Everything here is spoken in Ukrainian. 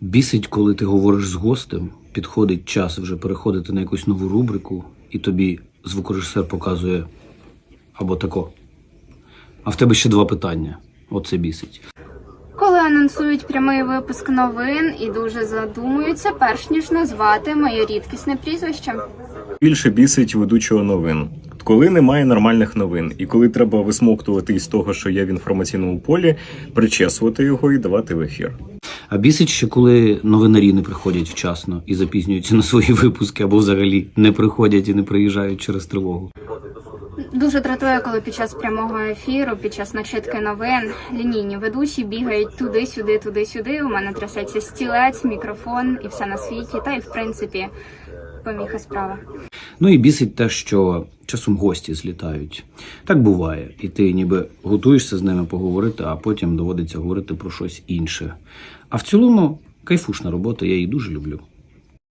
Бісить, коли ти говориш з гостем, підходить час вже переходити на якусь нову рубрику, і тобі звукорежисер показує або тако. А в тебе ще два питання. Оце бісить. Коли анонсують прямий випуск новин і дуже задумуються, перш ніж назвати моє рідкісне прізвище. Більше бісить ведучого новин. Коли немає нормальних новин, і коли треба висмоктувати із того, що є в інформаційному полі, причесувати його і давати в ефір. А бісить ще, коли новинарі не приходять вчасно і запізнюються на свої випуски, або взагалі не приходять і не приїжджають через тривогу. Дуже дратує, коли під час прямого ефіру, під час начитки новин, лінійні ведучі бігають туди-сюди, туди-сюди. У мене трясеться стілець, мікрофон і все на світі. Та й в принципі поміха справа. Ну і бісить те, що часом гості злітають. Так буває. І ти ніби готуєшся з ними поговорити, а потім доводиться говорити про щось інше. А в цілому кайфушна робота, я її дуже люблю.